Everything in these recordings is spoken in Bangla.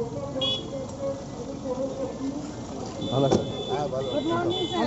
Good morning, sir.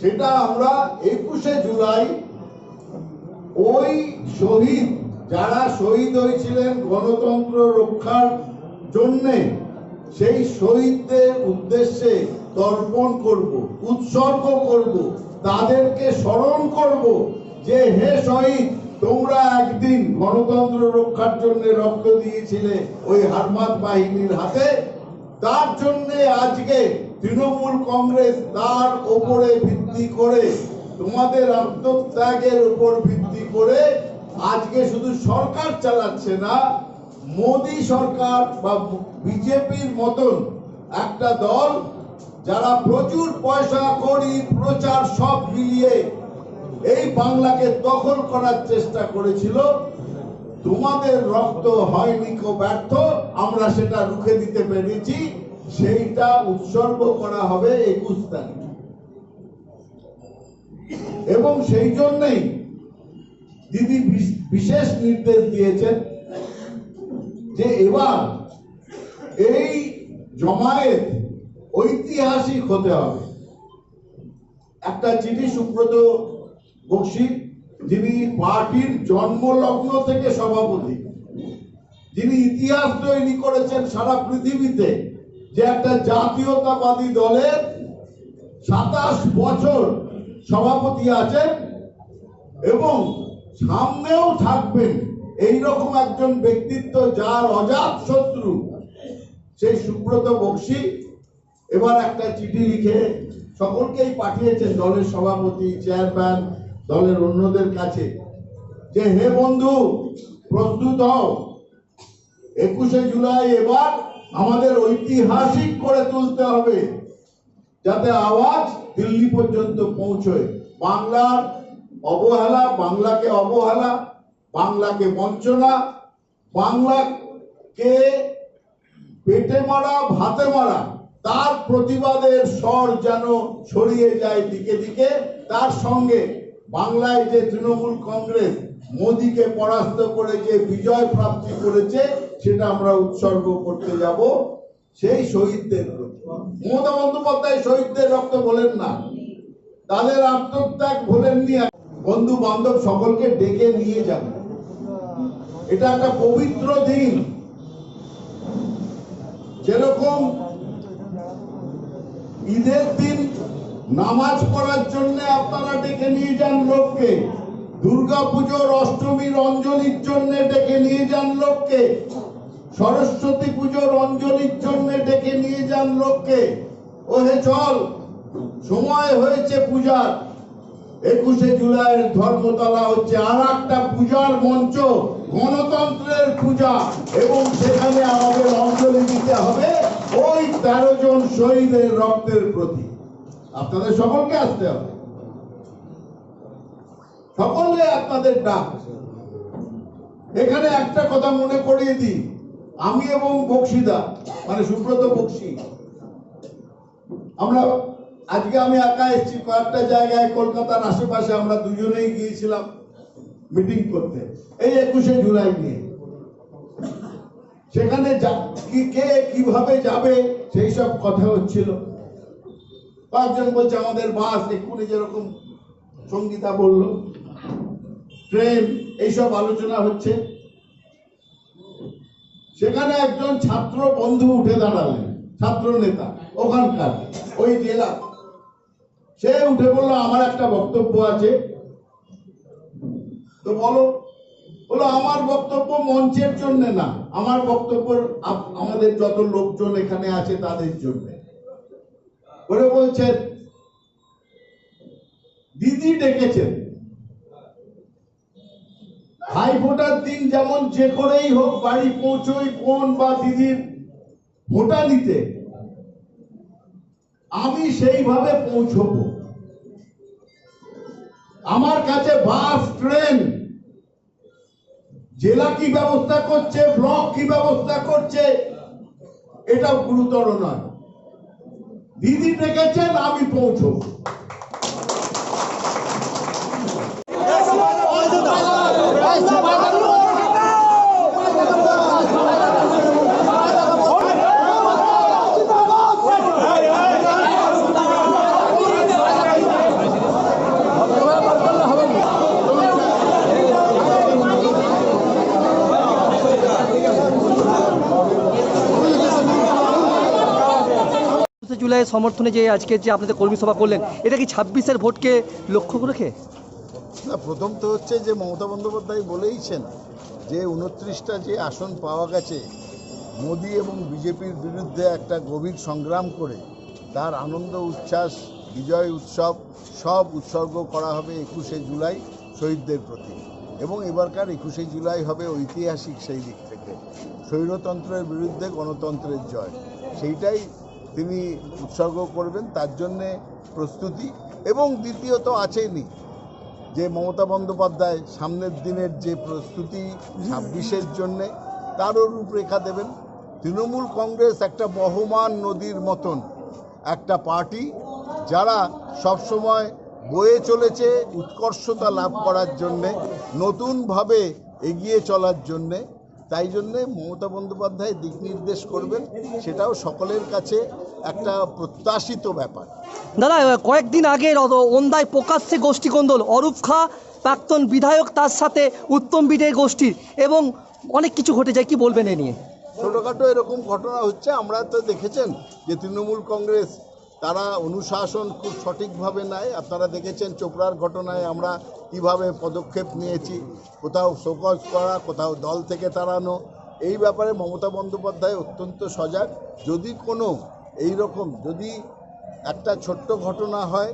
সেটা আমরা একুশে জুলাই ওই শহীদ, যারা শহীদ হয়েছিলেন গণতন্ত্র রক্ষার জন্যে, সেই শহীদদের উদ্দেশ্যে তর্পণ করব, উৎসর্গ করব, তাদেরকে স্মরণ করব যে, হে শহীদ, তোমরা একদিন গণতন্ত্র রক্ষার জন্য রক্ত দিয়েছিলে ওই হারমাত বাহিনীর হাতে। তার জন্য আজকে তৃণমূল কংগ্রেস তার ওপরে ভিত্তি করে, তোমাদের আত্মত্যাগের উপর ভিত্তি করে আজকে শুধু সরকার চালাচ্ছে না, মোদি সরকার বা বিজেপির মতন একটা দল যারা প্রচুর পয়সা করি প্রচার সব মিলিয়ে এই বাংলাকে দখল করার চেষ্টা করেছিল। তোমাদের রক্ত হয়নি কো ব্যর্থ, আমরা সেটা রুখে দিতে পেরেছি। সেইটা উৎসর্গ করা হবে একুশ তারিখ। এবং সেই জন্যই দিদি বিশ- বিশেষ নির্দেশ দিয়েছেন যে এবার এই জমায়েত ঐতিহাসিক হতে হবে। একটা চিঠি সুব্রত বক্সি যিনি পার্টির জন্মলগ্ন থেকে সভাপতি, যিনি ইতিহাস তৈরি করেছেন সারা পৃথিবীতে যে একটা জাতীয়তাবাদী দলের সাতাশ বছর সভাপতি আছেন এবং সামনেও থাকবেন এই রকম একজন ব্যক্তিত্ব যার অজাত শত্রু সেই সুব্রত বক্সি। এবার একটা চিঠি লিখে সকলকেই পাঠিয়েছেন দলের সভাপতি, চেয়ারম্যান দলের অন্যদের কাছে যে, হে বন্ধু, প্রস্তুত হও। একুশে জুলাই এবার আমাদের ঐতিহাসিক করে তুলতে হবে, যাতে আওয়াজ দিল্লি পর্যন্ত পৌঁছয়। বাংলার অবহেলা, বাংলাকে অবহেলা, বাংলাকে বঞ্চনা, বাংলাকে পেটে মারা, ভাতে মারা, তার প্রতিবাদের স্বর যেন ছড়িয়ে যায় দিকে দিকে, তার সঙ্গে বাংলায় যে তৃণমূল কংগ্রেস মোদীকে পরাস্ত করে যে বিজয় প্রাপ্তি করেছে, সেটা আমরা উৎসর্গ করতে যাব। সেই শহীদদের মমতা বন্দ্যোপাধ্যায় শহীদদের রক্ত বলেন না। তাদের আত্মত্যাগ ভোলেননি। বন্ধু বান্ধব সকলকে ডেকে নিয়ে যাব এটা একটা পবিত্র দিন। যেরকম ঈদের দিন নামাজ পড়ার জন্য আপনারা ডেকে নিয়ে যান লোককে। দুর্গা পুজোর অষ্টমীর অঞ্জলির জন্য ডেকে নিয়ে যান লোককে। সরস্বতী পুজোর অঞ্জলির জন্য ডেকে নিয়ে যান লোককে। ওহে চল, সময় হয়েছে পূজার। একুশে জুলাইয়ের ধর্মতলা হচ্ছে আর একটা পূজার মঞ্চ, গণতন্ত্রের পূজা। এবং সেখানে আমাদের অঞ্জলি দিতে হবে ওই তেরো জন শহীদের রক্তের প্রতি আপনাদের সকলকে আসতে হবে। সকলে আপনাদের ডাক। এখানে একটা কথা মনে করিয়ে দিই। আমি এবং বক্সিদা মানে সুব্রত বক্সি, আমরা আজকে আমি একা এসেছি, কয়েকটা জায়গায়, কলকাতার আশেপাশে আমরা দুজনেই গিয়েছিলাম মিটিং করতে, এই একুশে জুলাই নিয়ে। সেখানে কে কীভাবে যাবে, সেই সব কথা হচ্ছিল। কয়েকজন বলছে, আমাদের বাস এক্ষুনি যেরকম সঙ্গীতা বলল, ট্রেন, এইসব আলোচনা হচ্ছে। সেখানে একজন ছাত্র বন্ধু উঠে দাঁড়ালেন, ছাত্র নেতা, ওখানকার, ওই জেলা। সে উঠে বলল, আমার একটা বক্তব্য আছে। তো বলো বলো, আমার বক্তব্য মঞ্চের জন্য না, আমার বক্তব্য আমাদের যত লোকজন এখানে আছে তাদের জন্য। ওরে বলছেন, দিদি ডেকেছেন। ভাই ফোটার দিন যেমন যে করেই হোক বাড়ি পৌঁছই, বোন বা দিদির ভোটা নিতে। আমি সেইভাবে পৌঁছবো। আমার কাছে বাস, ট্রেন, জেলা কি ব্যবস্থা করছে, ব্লক কি ব্যবস্থা করছে এটা গুরুতর নয়। দিদি ডেকেছেন আমি পৌঁছবো। জুলাইয়ের সমর্থনে যে আজকে যে আপনাদের কর্মী সভা করলেন, এটা কি ছাব্বিশের ভোটকে লক্ষ্য রেখে? না, প্রথম তো হচ্ছে যে মমতা বন্দ্যোপাধ্যায় বলেইছেন যে উনত্রিশটা যে আসন পাওয়া গেছে, মোদী এবং বিজেপির বিরুদ্ধে একটা গভীর সংগ্রাম করে তার আনন্দ, উচ্ছ্বাস, বিজয় উৎসব সব উৎসর্গ করা হবে একুশে জুলাই শহীদদের প্রতি। এবং এবারকার একুশে জুলাই হবে ঐতিহাসিক সেই দিক থেকে। স্বৈরতন্ত্রের বিরুদ্ধে গণতন্ত্রের জয়। সেইটাই তিনি উৎসর্গ করবেন, তার জন্যে প্রস্তুতি। এবং দ্বিতীয়ত আছেনই যে মমতা বন্দ্যোপাধ্যায় সামনের দিনের যে প্রস্তুতি ছাব্বিশের জন্যে, তারও রূপরেখা দেবেন। তৃণমূল কংগ্রেস একটা বহমান নদীর মতন একটা পার্টি, যারা সবসময় বয়ে চলেছে উৎকর্ষতা লাভ করার জন্যে, নতুনভাবে এগিয়ে চলার জন্যে। তাই জন্যে মমতা বন্দ্যোপাধ্যায় দিক নির্দেশ করবেন সেটাও সকলের কাছে একটা প্রত্যাশিত ব্যাপার। দাদা কয়েকদিন আগে ওন্দায় প্রকাশ্যে গোষ্ঠী কোন্দল অরূপ খা প্রাক্তন বিধায়ক তার সাথে উত্তম বিজয় গোষ্ঠীর এবং অনেক কিছু ঘটে যায় কি বলবেন এ নিয়ে? ছোটোখাটো এরকম ঘটনা হচ্ছে আমরা তো দেখেছেন যে তৃণমূল কংগ্রেস তারা অনুশাসন খুব সঠিকভাবে নেয়। আপনারা দেখেছেন চোপড়ার ঘটনায় আমরা কীভাবে পদক্ষেপ নিয়েছি, কোথাও শোকজ করা, কোথাও দল থেকে তাড়ানো। এই ব্যাপারে মমতা বন্দ্যোপাধ্যায় অত্যন্ত সজাগ। যদি কোনো এই রকম যদি একটা ছোট্ট ঘটনা হয়,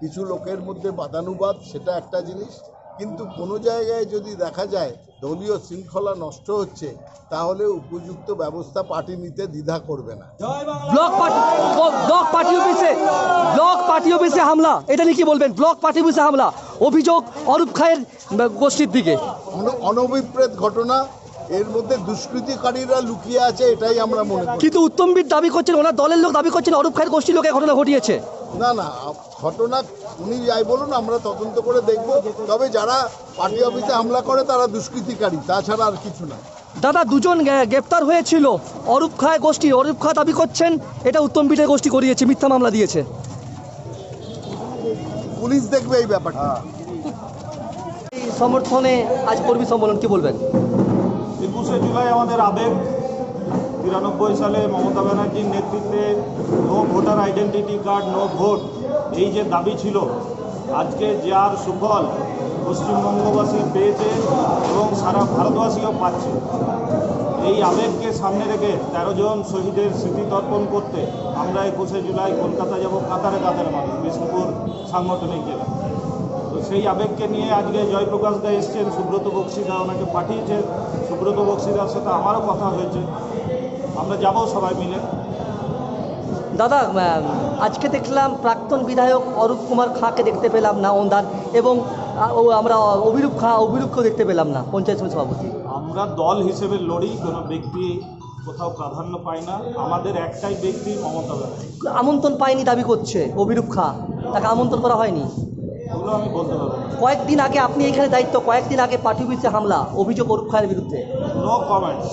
কিছু লোকের মধ্যে বাদানুবাদ, সেটা একটা জিনিস। কিন্তু কোনো জায়গায় যদি দেখা যায় দলীয় শৃঙ্খলা নষ্ট হচ্ছে তাহলে উপযুক্ত ব্যবস্থা পার্টি নিতে দ্বিধা করবে না। ব্লক পার্টি ব্লক পার্টি অফিসে ব্লক পার্টি অফিসে হামলা। এটা নিয়ে কি বলবেন? ব্লক পার্টি অফিসে হামলা। অভিযোগ অরূপ খায়ের গোষ্ঠীর দিকে। অন- অনভিপ্রেত ঘটনা এর মধ্যে দুষ্কৃতিকারীরা লুকিয়ে আছে এটাই আমরা মনে করি। কিন্তু উত্তমবীর দাবি করছেন ওনার দলের লোক দাবি করছেন অরূপ খায়ের গোষ্ঠীর লোকের ঘটনা ঘটিয়েছে। না না ঘটনা উনি যাই বলুন আমরা তদন্ত করে দেখব। তবে যারা পার্টি অফিসে হামলা করে তারা দুষ্কৃতিকারী তাছাড়া আর কিছু না। দাদা দুজন গ্রেপ্তার হয়েছিল। অরূপ খায় গোষ্ঠী অরূপ খা দাবি করছেন এটা উত্তম বিটের গোষ্ঠী করিয়েছে মিথ্যা মামলা দিয়েছে। পুলিশ দেখবে এই ব্যাপারটা। এই সমর্থনে আজ কর্মী সম্মেলন কি বলবেন? একুশে জুলাই আমাদের আবেগ। তিরানব্বই সালে মমতা ব্যানার্জির নেতৃত্বে no voter identity card no vote এই যে দাবি ছিল, আজকে যার সুফল পশ্চিমবঙ্গবাসী পেয়েছে এবং সারা ভারতবাসীও পাচ্ছে। এই আবেগকে সামনে রেখে তেরো জন শহীদের স্মৃতি তর্পণ করতে আমরা একুশে জুলাই কলকাতা যাব কাতারে কাতারে মানুষ বিষ্ণুপুর সাংগঠনিক জেলা। তো সেই আবেগকে নিয়ে আজকে জয়প্রকাশ দা এসছেন, সুব্রত বক্সিদা ওনাকে পাঠিয়েছেন। সুব্রত বক্সিদার সাথে আমারও কথা হয়েছে। আমরা যাব সবাই মিলে। দাদা আজকে দেখলাম প্রাক্তন বিধায়ক অরূপ কুমার খাঁকে দেখতে পেলাম না ওন্দার এবং আমরা অভিরূপ খাঁ অভিরূপকেও দেখতে পেলাম না পঞ্চায়েত সমিতি সভাপতি। আমরা দল হিসেবে লড়ি কোনো ব্যক্তি কোথাও প্রাধান্য পায় না। আমাদের একটাই ব্যক্তি মমতা ব্যানার্জি। আমন্ত্রণ পায়নি দাবি করছে অভিরূপ খাঁ। তাকে আমন্ত্রণ করা হয়নি। আমি বলতে পারব কয়েকদিন আগে আপনি এখানে দায়িত্ব কয়েকদিন আগে পার্টি হামলা অভিযোগ অরূপ খায়ের বিরুদ্ধে। নো কমেন্টস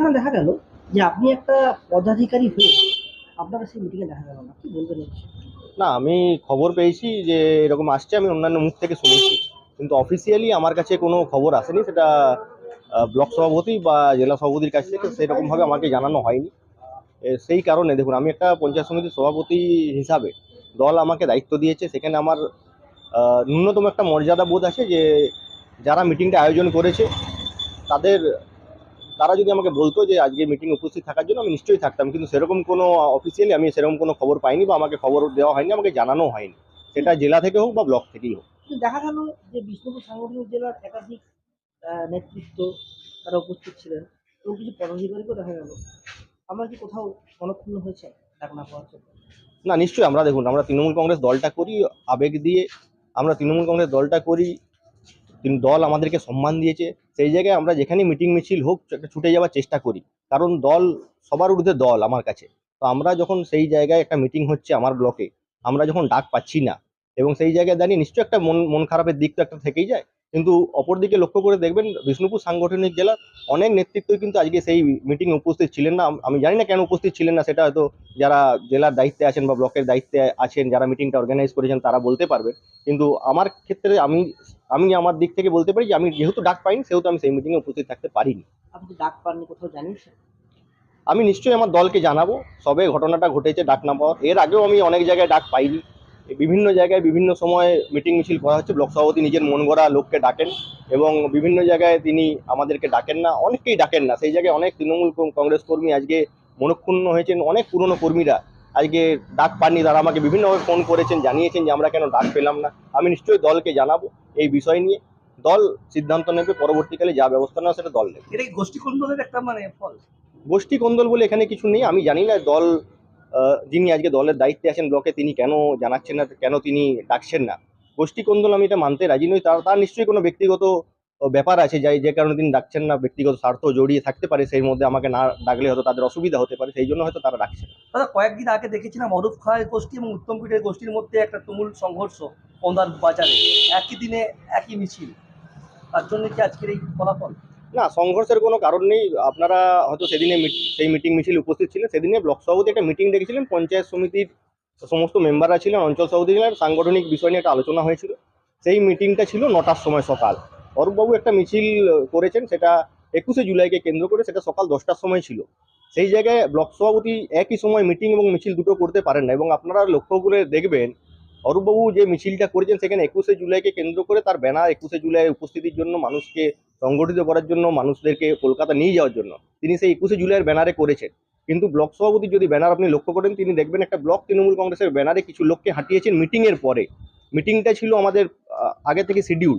এখানে দেখা গেল যে আপনি একটা পদাধিকারী হয়ে আপনারা সেই মিটিংয়ে দেখা গেল না। কি বলবেন না, আমি খবর পেয়েছি যে এরকম আসছে, আমি অন্যান্য মুখ থেকে শুনেছি। কিন্তু অফিসিয়ালি আমার কাছে কোনো খবর আসেনি, সেটা ব্লক সভাপতি বা জেলা সভাপতির কাছ থেকে সেরকমভাবে আমাকে জানানো হয়নি। সেই কারণে দেখুন, আমি একটা পঞ্চায়েত সমিতির সভাপতি হিসাবে দল আমাকে দায়িত্ব দিয়েছে। সেখানে আমার ন্যূনতম একটা মর্যাদা বোধ আছে যে, যারা মিটিংটা আয়োজন করেছে, তাদের তারা যদি আমাকে বলতো যে আজকে মিটিং উপস্থিত থাকার জন্য আমি নিশ্চয়ই থাকতাম কিন্তু সেরকম কোনো অফিসিয়ালি আমি সেরকম কোনো খবর পাইনি বা আমাকে খবর দেওয়া হয়নি আমাকে জানানো হয়নি। সেটা জেলা থেকে হোক বা ব্লক থেকেই হোক। দেখা গেল যে বিষ্ণুপুর সাংগঠনিক জেলার একাধিক নেতৃত্ব তারা উপস্থিত ছিলেন এবং কিছু পদাধিকারীকেও দেখা গেল। আমরা কি কোথাও মনক্ষুণ্ণ হয়েছে? ডাক না পাওয়ার জন্য। না নিশ্চয়ই আমরা দেখুন আমরা তৃণমূল কংগ্রেস দলটা করি আবেগ দিয়ে আমরা তৃণমূল কংগ্রেস দলটা করি তিন- দল আমাদেরকে সম্মান দিয়েছে। সেই জায়গায় আমরা যেখানে মিটিং মিছিল হোক একটা ছুটে যাওয়ার চেষ্টা করি। কারণ দল সবার ঊর্ধ্বে দল আমার কাছে। তো আমরা যখন সেই জায়গায় একটা মিটিং হচ্ছে আমার ব্লকে আমরা যখন ডাক পাচ্ছি না, এবং সেই জায়গায় দাঁড়িয়ে নিশ্চয়ই একটা মন মন খারাপের দিক তো একটা থেকেই যায়। কিন্তু অপরদিকে লক্ষ্য করে দেখবেন বিষ্ণুপুর সাংগঠনিক জেলা অনেক নেতৃত্বই কিন্তু আজকে সেই মিটিং উপস্থিত ছিলেন না। আমি জানি না কেন উপস্থিত ছিলেন না, সেটা হয়তো যারা জেলার দায়িত্বে আছেন বা ব্লকের দায়িত্বে আছেন, যারা মিটিংটা অর্গানাইজ করেছেন, তারা বলতে পারবেন। কিন্তু আমার ক্ষেত্রে আমি আমি আমার দিক থেকে বলতে পারি যে আমি যেহেতু ডাক পাইনি সেহেতু আমি সেই মিটিংয়ে উপস্থিত থাকতে পারিনি। আপনি ডাক পাননি কোথাও জানিয়েছেন? আমি নিশ্চয়ই আমার দলকে জানাব। সবে ঘটনাটা ঘটেছে ডাক না পাওয়ার এর আগেও আমি অনেক জায়গায় ডাক পাইনি। বিভিন্ন জায়গায় বিভিন্ন সময় মিটিং মিছিল করা হচ্ছে। ব্লক সভাপতি নিজের মন গড়া লোককে ডাকেন এবং বিভিন্ন জায়গায় তিনি আমাদেরকে ডাকেন না। অনেককেই ডাকেন না। সেই জায়গায় অনেক তৃণমূল কংগ্রেস কর্মী আজকে মনক্ষুণ্ণ হয়েছেন। অনেক পুরনো কর্মীরা আজকে ডাক পাননি তারা আমাকে বিভিন্নভাবে ফোন করেছেন জানিয়েছেন যে আমরা কেন ডাক পেলাম না। আমি নিশ্চয়ই দলকে জানাব এই বিষয় নিয়ে। দল সিদ্ধান্ত নেবে পরবর্তীকালে যা ব্যবস্থা নেওয়া সেটা দল নেবে। এটা গোষ্ঠী কন্দলের একটা মানে ফল? গোষ্ঠী কোন্দল বলে এখানে কিছু নেই আমি জানি না দল যিনি আজকে দলের দায়িত্বে আছেন ব্লকে তিনি কেন জানাচ্ছেন না কেন তিনি ডাকছেন না। গোষ্ঠী কোন্দল আমি এটা মানতে রাজি নই তার তার নিশ্চয়ই কোনো ব্যক্তিগত ব্যাপার আছে যাই যে কারণে তিনি ডাকছেন না ব্যক্তিগত স্বার্থ জড়িয়ে থাকতে পারে সেই মধ্যে আমাকে না ডাকলে হয়তো তাদের অসুবিধা হতে পারে সেই জন্য হয়তো তারা ডাকছে দাদা কয়েকদিন আগে দেখেছিলাম অরূপ খায়ের গোষ্ঠী এবং উত্তম পিঠের গোষ্ঠীর মধ্যে একটা তুমুল সংঘর্ষ ওন্দার বাজারে। একই দিনে একই মিছিল। তার জন্য কি আজকের এই ফলাফল? না সংঘর্ষের কোনো কারণ নেই। আপনারা হয়তো সেদিনে সেই মিটিং মিছিল উপস্থিত ছিলেন। সেদিনে ব্লক সভাপতি একটা মিটিং ডেকেছিলেন পঞ্চায়েত সমিতির সমস্ত মেম্বাররা ছিলেন অঞ্চল সভাপতি ছিলেন সাংগঠনিক বিষয় নিয়ে একটা আলোচনা হয়েছিল। সেই মিটিংটা ছিল নটার সময় সকাল। অরূপবাবু একটা মিছিল করেছেন, সেটা একুশে জুলাইকে কেন্দ্র করে, সেটা সকাল দশটার সময় ছিল। সেই জায়গায় ব্লক সভাপতি একই সময় মিটিং এবং মিছিল দুটো করতে পারেন না এবং আপনারা লক্ষ্য করে দেখবেন, অরূপবাবু যে মিছিলটা করেছেন, সেখানে একুশে জুলাইকে কেন্দ্র করে তার ব্যানার একুশে জুলাই উপস্থিতির জন্য, মানুষকে সংগঠিত করার জন্য, মানুষদেরকে কলকাতা নিয়ে যাওয়ার জন্য। তিনি সেই একুশে জুলাইয়ের ব্যানারে করেছেন। কিন্তু ব্লক সভাপতির যদি ব্যানার আপনি লক্ষ্য করেন, তিনি দেখবেন একটা ব্লক তৃণমূল কংগ্রেসের ব্যানারে কিছু লোককে হাঁটিয়েছেন মিটিংয়ের পরে। মিটিংটা ছিল আমাদের আগে থেকে শিডিউল